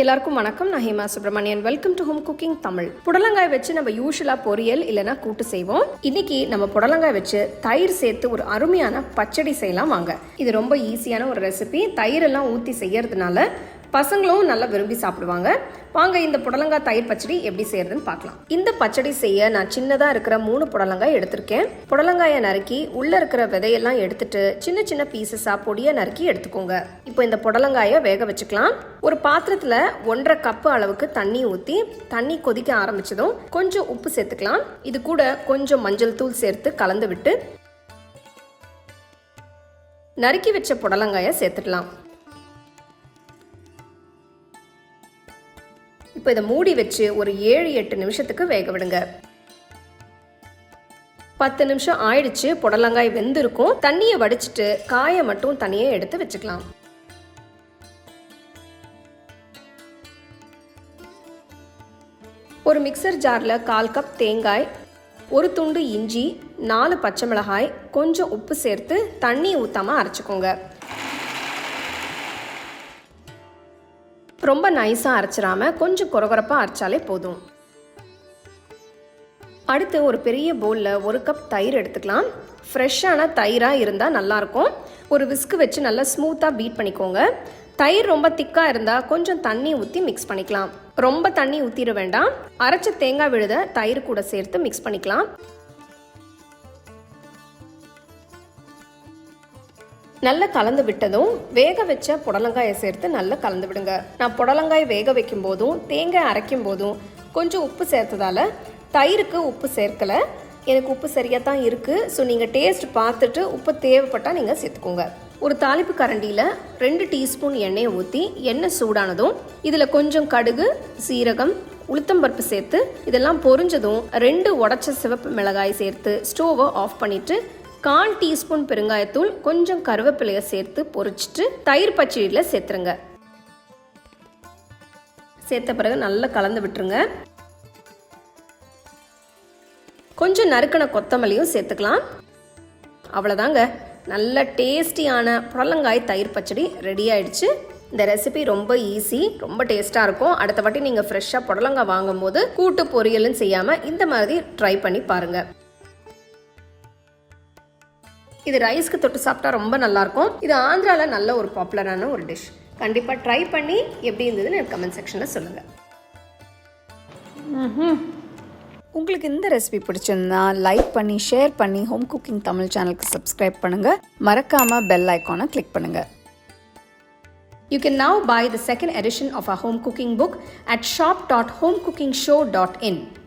எல்லாருக்கும் வணக்கம். நான் Hema Subramanian welcome to home cooking Tamil. புடலங்காய் வச்சு நம்ம யூஸ்வலா பொரியல் இல்லைன்னா கூட்டு செய்வோம். இன்னைக்கு நம்ம புடலங்காய் வச்சு தயிர் சேர்த்து ஒரு அருமையான பச்சடி செய்யலாம் வாங்க. இது ரொம்ப ஈஸியான ஒரு ரெசிபி தயிரெல்லாம் ஊற்றி செய்யறதுனால பசங்களும் நல்லா விரும்பி சாப்பிடுவாங்க. வாங்க இந்த புடலங்காய் தயிர் பச்சடி எப்படி செய்யறதுன்னு பார்க்கலாம். இந்த பச்சடி செய்ய நான் சின்னதாக இருக்கிற மூணு புடலங்காய் எடுத்திருக்கேன். புடலங்காயை நறுக்கி உள்ளே இருக்கிற விதையெல்லாம் எடுத்துட்டு சின்ன சின்ன பீசஸாக பொடியை நறுக்கி எடுத்துக்கோங்க. இப்போ இந்த புடலங்காயை வேக வச்சுக்கலாம். ஒரு பாத்திரத்தில் ஒன்றரை கப்பு அளவுக்கு தண்ணி ஊற்றி தண்ணி கொதிக்க ஆரம்பிச்சதும் கொஞ்சம் உப்பு சேர்த்துக்கலாம். இது கூட கொஞ்சம் மஞ்சள் தூள் சேர்த்து கலந்து விட்டு நறுக்கி வச்ச புடலங்காயை சேர்த்துடலாம் இப்போ இதை மூடி வச்சு ஒரு ஏழு எட்டு நிமிஷத்துக்கு வேக விடுங்க. பத்து நிமிஷம் ஆயிடுச்சு புடலங்காய் வெந்திருக்கும். தண்ணியை வடிச்சிட்டு காயை மட்டும் தனியே எடுத்து வச்சுக்கலாம். ஒரு மிக்சர் ஜாரில் கால் கப் தேங்காய் ஒரு துண்டு இஞ்சி நாலு பச்சை மிளகாய் கொஞ்சம் உப்பு சேர்த்து தண்ணி ஊற்றாமல் அரைச்சிக்கோங்க. ரொம்ப நைஸாக அரைச்சிடாம கொஞ்சம் குறகுறப்பாக அரைச்சாலே போதும். அடுத்து ஒரு பெரிய பவுலில் ஒரு கப் தயிர் எடுத்துக்கலாம். ஃப்ரெஷ்ஷான தயிராக இருந்தால் நல்லாயிருக்கும் ஒரு விஸ்கு வச்சு நல்லா ஸ்மூத்தாக பீட் பண்ணிக்கோங்க. தயிர் ரொம்ப திக்காக இருந்தால் கொஞ்சம் தண்ணி ஊற்றி மிக்ஸ் பண்ணிக்கலாம். ரொம்ப தண்ணி ஊற்றிட வேண்டாம். அரைச்ச தேங்காய் விழுத தயிர் கூட சேர்த்து மிக்ஸ் பண்ணிக்கலாம். நல்லா கலந்து விட்டதும் வேக வச்ச புடலங்காயை சேர்த்து நல்லா கலந்து விடுங்க. நான் புடலங்காய் வேக வைக்கும் போதும் தேங்காய் அரைக்கும் போதும் கொஞ்சம் உப்பு சேர்த்ததால தயிருக்கு உப்பு சேர்க்கலை. எனக்கு உப்பு சரியாக தான் இருக்குது ஸோ நீங்கள் டேஸ்ட் பார்த்துட்டு உப்பு தேவைப்பட்டால் நீங்கள் சேர்த்துக்கோங்க. ஒரு தாளிப்பு கரண்டியில் ரெண்டு டீஸ்பூன் எண்ணெயை ஊற்றி எண்ணெய் சூடானதும் இதில் கொஞ்சம் கடுகு சீரகம் உளுத்தம்பருப்பு சேர்த்து இதெல்லாம் பொரிஞ்சதும் ரெண்டு உடச்ச சிவப்பு மிளகாய் சேர்த்து ஸ்டோவை ஆஃப் பண்ணிவிட்டு கால் டீஸ்பூன் பெருங்காயத்தூள் கொஞ்சம் கருவேப்பிலையை சேர்த்து பொறிச்சிட்டு தயிர் பச்சடியில் சேர்த்துருங்க. சேர்த்த பிறகு நல்லா கலந்து விட்டுருங்க. கொஞ்சம் நறுக்கின கொத்தமல்லியும் சேர்த்துக்கலாம். அவ்வளோதாங்க நல்ல டேஸ்டியான புடலங்காய் தயிர் பச்சடி ரெடி ஆயிடுச்சு. இந்த ரெசிபி ரொம்ப ஈஸி ரொம்ப டேஸ்ட்டாக இருக்கும். அடுத்த வாட்டி நீங்கள் ஃப்ரெஷ்ஷாக புடலங்காய் வாங்கும்போது கூட்டு பொரியலும் செய்யாமல் இந்த மாதிரி ட்ரை பண்ணி பாருங்கள் இது ரைஸ்க்கு தொட்டு சாப்பிட்டா ரொம்ப நல்லாயிருக்கும். இது ஆந்திராவில் நல்ல ஒரு பாப்புலரான ஒரு டிஷ் கண்டிப்பாக ட்ரை பண்ணி எப்படி இருந்ததுன்னு எனக்கு கமெண்ட் செக்ஷனில் சொல்லுங்கள் உங்களுக்கு இந்த ரெசிபி பிடிச்சிருந்தா லைக் பண்ணி ஷேர் பண்ணி ஹோம் குக்கிங் தமிழ் சேனலுக்கு சப்ஸ்கிரைப் பண்ணுங்கள் மறக்காமல் பெல் ஐக்கானை கிளிக் பண்ணுங்கள் You can now buy the second edition of our home cooking book at shop.homecookingshow.in.